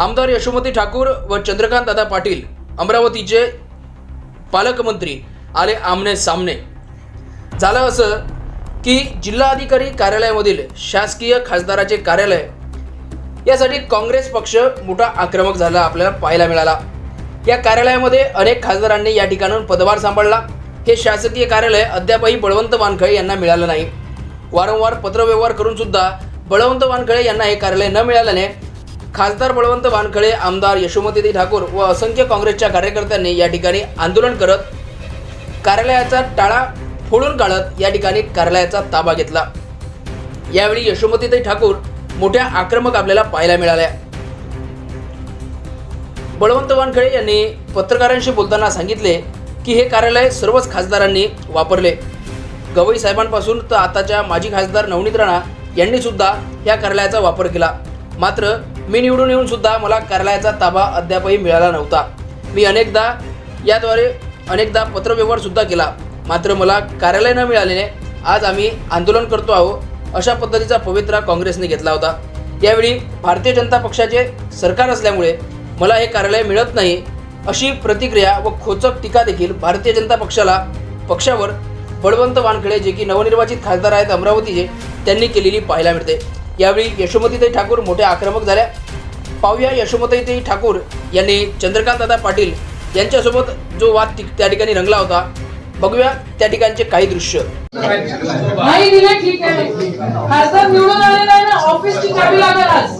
आमदार यशोमती ठाकूर व चंद्रकांत दादा पाटील अमरावतीचे पालकमंत्री आले आमने सामने. झालं असं की जिल्हाधिकारी कार्यालयामधील शासकीय खासदाराचे कार्यालय यासाठी काँग्रेस पक्ष मोठा आक्रमक झाला आपल्याला पाहायला मिळाला. या कार्यालयामध्ये अनेक खासदारांनी या ठिकाणून पदभार सांभाळला. हे शासकीय कार्यालय अद्यापही बळवंत वानखळे यांना मिळालं नाही. वारंवार पत्रव्यवहार करून सुद्धा बळवंत वानखळे यांना हे कार्यालय न मिळाल्याने खासदार बळवंत वानखळे आमदार यशोमती ठाकूर व असंख्य काँग्रेसच्या कार्यकर्त्यांनी या ठिकाणी आंदोलन करत कार्यालयाचा टाळा फोडून काढत या ठिकाणी कार्यालयाचा ताबा घेतला. यावेळी यशोमतीताई ठाकूर मोठ्या आक्रमक आपल्याला पाहायला मिळाल्या. बळवंत वानखळे यांनी पत्रकारांशी बोलताना सांगितले की हे कार्यालय सर्वच खासदारांनी वापरले. गवई साहेबांपासून तर आताच्या माजी खासदार नवनीत राणा यांनी सुद्धा या कार्यालयाचा वापर केला. मात्र मी निवडून येऊन सुद्धा मला कार्यालयाचा ताबा अद्यापही मिळाला नव्हता. मी अनेकदा याद्वारे अनेकदा पत्रव्यवहार सुद्धा केला. मात्र मला कार्यालय न मिळाल्याने आज आम्ही आंदोलन करतो आहोत अशा पद्धतीचा पवित्रा काँग्रेसने घेतला होता. यावेळी भारतीय जनता पक्षाचे सरकार असल्यामुळे मला हे कार्यालय मिळत नाही अशी प्रतिक्रिया व खोचक टीका देखील भारतीय जनता पक्षाला पक्षावर बळवंत वानखेडे जे की नवनिर्वाचित खासदार आहेत अमरावतीचे त्यांनी केलेली पाहायला मिळते. यावेळी यशोमतीताई ठाकूर मोठ्या आक्रमक झाल्या. पाहूया यशोमतीताई ठाकूर यांनी चंद्रकांतदादा पाटील यांच्यासोबत जो वाद त्या ठिकाणी रंगला होता. बघूया त्या ठिकाणचे काही दृश्य. नाही दिले ठीक आहे. खासदार निवडून आलेला आहे ना ऑफिसची चावी लागेल आज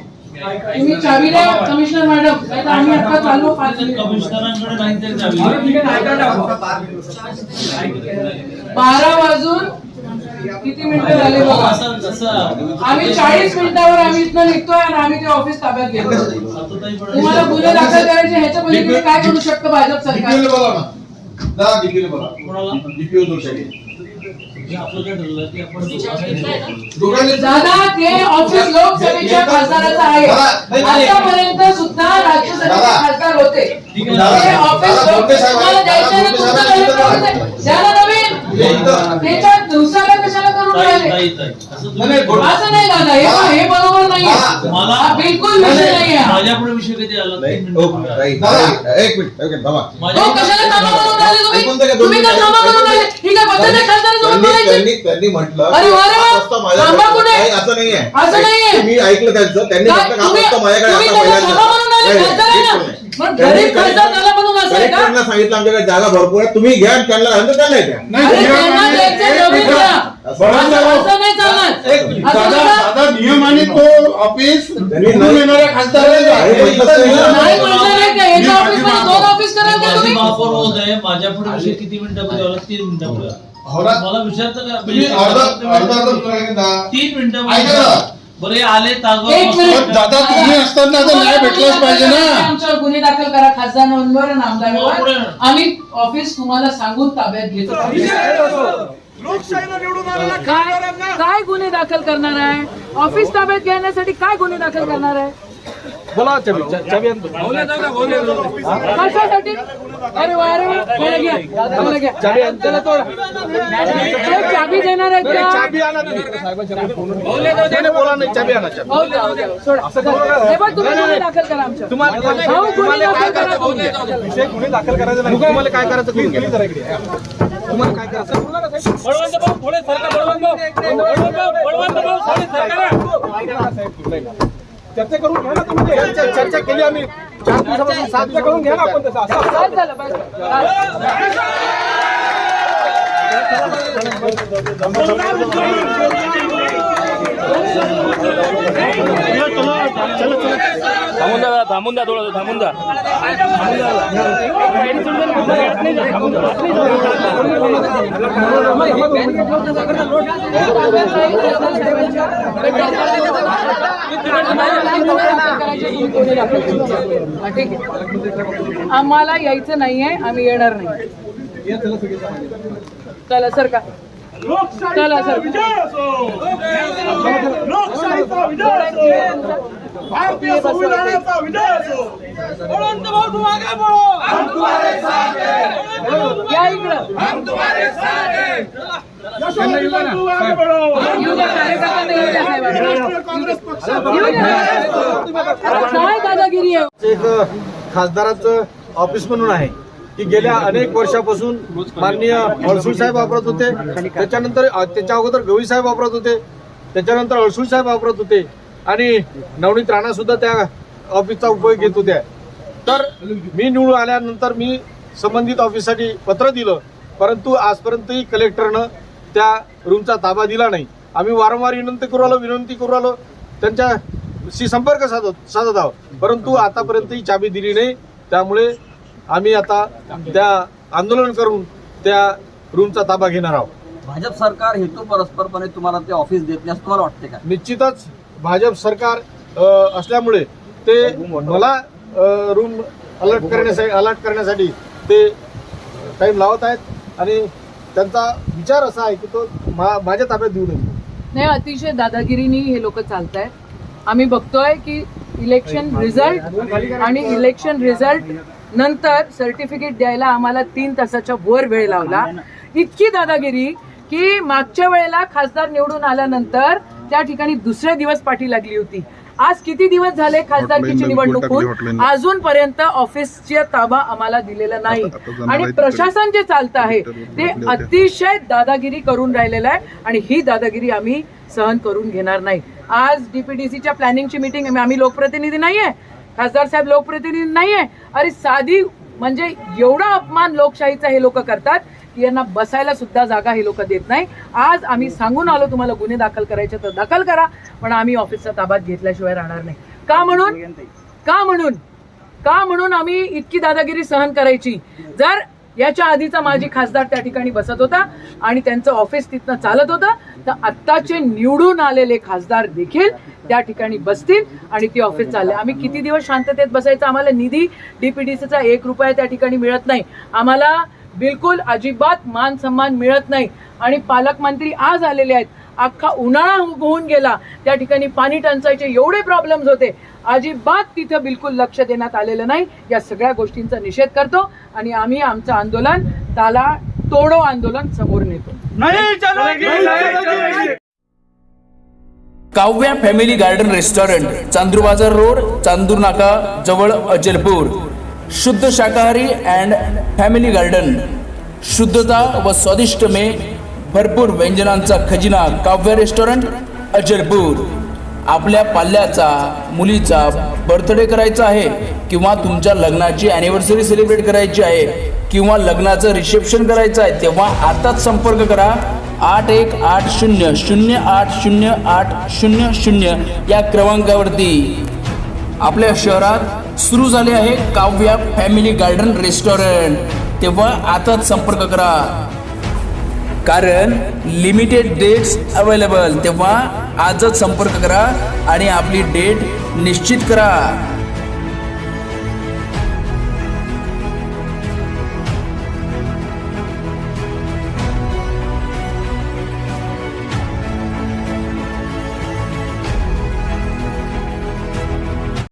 तुम्ही चावी द्या कमिशनर मॅडम नाही तर आम्ही आता चाललो पाच कमिशनरांकडे नाही तरी चावी. बारा वाजून किती मिनिटं झाले बघा? असं जसं आम्ही चाळीस मिनिटावर आम्ही इथनं निघतोय आणि आम्ही ते ऑफिस ताब्यात घेतो सातुताई तुम्हाला गुन्हे दाखल करायचे ह्याच्या पलीकडे काय करू शकतं भाजप सरकार? बोला ना. बोला. कोणाला? दादा ते ऑफिस लोकसभेच्या खासदाराचं आहे. आतापर्यंत सुद्धा राज्यसभेचे दादा. खासदार होते. ठीक आहे. दादा, ते ऑफिस दादा, लोक- बोलते साहेब, तुम्हाला द्यायचं आहे ना, बोलते तुमचं साहेब, नवीन बोलते करून द्या. द्या ना नवीन इथं- त्याच्यात दिवसाला कशाला करून राहिले. असं नाही, दादा. हे हे हा. मला बिलकुल विषय नाही आहे माझ्या पुढे विषय कधी आला नाही, ओके. राईट. एक मिनिट ओके बाबा माझ्या हो, कशाला थांबा म्हणून राहिले तुम्ही? ऐकून तर घ्या, दोन तुम्ही काय मिनिटं. थांबा म्हणून राहिले? ठीक आहे, बदलते त्यांनी- खासदारासोबत त्यांनी बोलायचे. त्यांनी त्यांनी म्हटलं अरे वा रे वा. हा प्रस्ताव माझ्याकडे थांबा कुठे? नाही, असं नाहीये असं नाहीये. मी ऐकलं त्यांचं त्यांनी काय? म्हटलं हा तुम्ही- प्रस्ताव माझ्याकडे तुम्ही आता त्याला पहिल्यांदा. थांबा म्हणून राहिले, नाही, खासदार आहे ना? बिलकुल नाही. मग त्यांनी गरीब खासदार झाला म्हणून असं आहे का? कलेक्टरला सांगितलं आमच्याकडे जागा भरपूर आहे तुम्ही घ्या आणि त्यांना नंतर त्यांना द्या अरे त्यांना द्यायचं नवीन द्या. बरोबर. असं- असं नाही चालणार. एक असं दादा नका. साधा नियम आणि तो ऑफिस निवडून येणाऱ्या खासदाराला नाही नाही का? एका दोन ऑफिस कराल का माझी तुम्ही? महापौर होत आहे माझ्या पुढे विषय किती मिनिटं तीन मिनिटं बोला? मला विचारतं का तुम्ही अर्धा अर्धा तास बोलायचं ना. तीन मिनिटं ऐका बोला. ना. बरं आले तागो एक मिनिट. पण दादा तुम्ही असताना तर न्याय भेटलाच पाहिजे ना आमच्यावर गुन्हे दाखल करा खासदारांवर आणि हो, आमदारांवर. आम्ही ऑफिस तुम्हाला सांगून ताब्यात घेतो काय काय गुन्हे दाखल करणार आहे ऑफिस ताब्यात घेण्यासाठी काय गुन्हे दाखल करणार आहे कशासाठी अरे. बोला घ्या. बोला घ्या. चला तोडा. एक चाबी देणार आहेत का हो द्या, हो द्या. सोडा. हे बघ, तुम्ही गुन्हे दाखल करा आमच्यावर. हो, गुन्हे दाखल करा तुम्ही. गुन्हे दाखल करायचं नाही तुम्हाला काय करायचं करून घ्या जरा इकडे. तुम्हाला काय करायचं चर्चा करून घ्या ना तुम्ही. चर्चा चर्चा केली आम्ही. चार दिवसापासून साध्य करून घ्या ना आपण तसं. असं झालं. थांबून द्या थांबून द्या थोडं थांबून जा ठीक आहे आम्हाला यायचं नाहीये आम्ही येणार नाही. चला सर का चला सर लोकशाहीचा विजय असो. भारतीय संविधानाचा विजय असो बळवंत भाऊ तू मागे बळो हम तुम्हारे साथ हैं या इकडं यशवंत तू आगे बढो येऊ द्या, कार्यकर्त्यांना येऊ द्या, साहेबांना. राष्ट्रीय काँग्रेस पक्ष येऊ द्या. काय दादागिरी आहे एक खासदाराचं ऑफिस म्हणून आहे की गेल्या अनेक वर्षापासून माननीय अळसूळ साहेब वापरत होते. त्याच्यानंतर त्याच्या अगोदर गवई साहेब वापरत होते. त्याच्यानंतर अळसूळ साहेब वापरत होते. आणि नवनीत राणा सुद्धा त्या ऑफिसचा उपयोग घेत होत्या. तर मी निवडून आल्यानंतर मी संबंधित ऑफिससाठी पत्र दिलं. परंतु आजपर्यंतही कलेक्टरनं त्या रूमचा ताबा दिला नाही. आम्ही वारंवार विनंती करू आलो विनंती करू आलो त्यांच्याशी संपर्क साधत साधत आहोत. परंतु आतापर्यंतही चाबी दिली नाही. त्यामुळे आम्ही आता त्या आंदोलन करून त्या रूमचा ताबा घेणार आहोत. भाजप सरकार हेतू परस्परपणे तुम्हाला ते ऑफिस देत नाही असं तुम्हाला वाटते का? निश्चितच भाजप सरकार असल्यामुळे ते मला रूम अलर्ट करण्यासाठी अलर्ट करण्यासाठी ते टाईम लावत आहेत आणि त्यांचा विचार असा आहे की तो मा- माझ्या ताब्यात देऊ नये. नाही अतिशय दादागिरीनी हे लोक चालत आहेत आम्ही बघतोय की इलेक्शन रिझल्ट आणि इलेक्शन रिझल्ट नंतर सर्टिफिकेट द्यायला आम्हाला तीन तासाच्या वर वेळ लावला. इतकी दादागिरी की मागच्या वेळेला खासदार निवडून आल्यानंतर त्या ठिकाणी दुसरे दिवस पाठी लागली होती. आज किती दिवस झाले खासदारकीची निवडणूक होऊन? अजूनपर्यंत ऑफिसचा ताबा आम्हाला दिलेला नाही. आणि प्रशासन जे चालतं आहे ते अतिशय दादागिरी करून राहिलेलं आहे आणि ही दादागिरी आम्ही सहन करून घेणार नाही. आज डीपीडीसीच्या प्लॅनिंगची मीटिंग आम्ही लोकप्रतिनिधी नाहीये. खासदार साहेब लोकप्रतिनिधी नाहीये. अरे साधी म्हणजे एवढा अपमान लोकशाहीचा हे लोक करतात की यांना बसायला सुद्धा जागा हे लोक देत नाही. आज आम्ही सांगून आलो तुम्हाला गुन्हे दाखल करायचे तर दाखल करा पण आम्ही ऑफिसचा ताब्यात घेतल्याशिवाय राहणार नाही. का म्हणून? का म्हणून? का म्हणून आम्ही इतकी दादागिरी सहन करायची? जर याच्या आधीचा माजी खासदार त्या ठिकाणी बसत होता आणि त्यांचं ऑफिस तिथनं चालत होतं तर आत्ताचे निवडून आलेले खासदार देखील त्या ठिकाणी बसतील आणि ती ऑफिस चालले. आम्ही किती दिवस शांततेत बसायचं? आम्हाला निधी डीपीडीसीचा एक रुपया त्या ठिकाणी मिळत नाही. आम्हाला बिलकुल अजिबात मान सन्मान मिळत नाही. आणि पालकमंत्री आज आलेले आहेत. अख्खा उन्हाळा हो- होऊन गेला. त्या ठिकाणी पाणी टंचाईचे एवढे प्रॉब्लेम्स होते. अजिबात तिथं बिलकुल लक्ष देण्यात आलेलं नाही. या सगळ्या गोष्टींचा निषेध करतो आणि आम्ही आमचं आंदोलन त्याला तोडो आंदोलन समोर नेतो. Kavya family garden restaurant Chandur Bazar road Chandur नाका जवळ अजलपूर. शुद्ध शाकाहारी अँड फॅमिली गार्डन शुद्धता व स्वादिष्ट में भरपूर व्यंजनांचा खजिना काव्य रेस्टॉरंट अजलपूर. आपल्या पाल्याचा मुलीचा बर्थडे करायचा आहे किंवा तुमच्या लग्नाची अॅनिव्हर्सरी सेलिब्रेट करायची आहे किंवा लग्नाचं रिसेप्शन करायचं आहे तेव्हा आताच संपर्क करा. आठ एक आठ शून्य शून्य आठ शून्य आठ शून्य शून्य या क्रमांकावरती आपल्या शहरात सुरू झाले आहे काव्या फॅमिली गार्डन रेस्टॉरंट. तेव्हा आताच संपर्क करा. कारण लिमिटेड डेट्स अवेलेबल तेव्हा आजच संपर्क करा आणि आपली डेट निश्चित करा.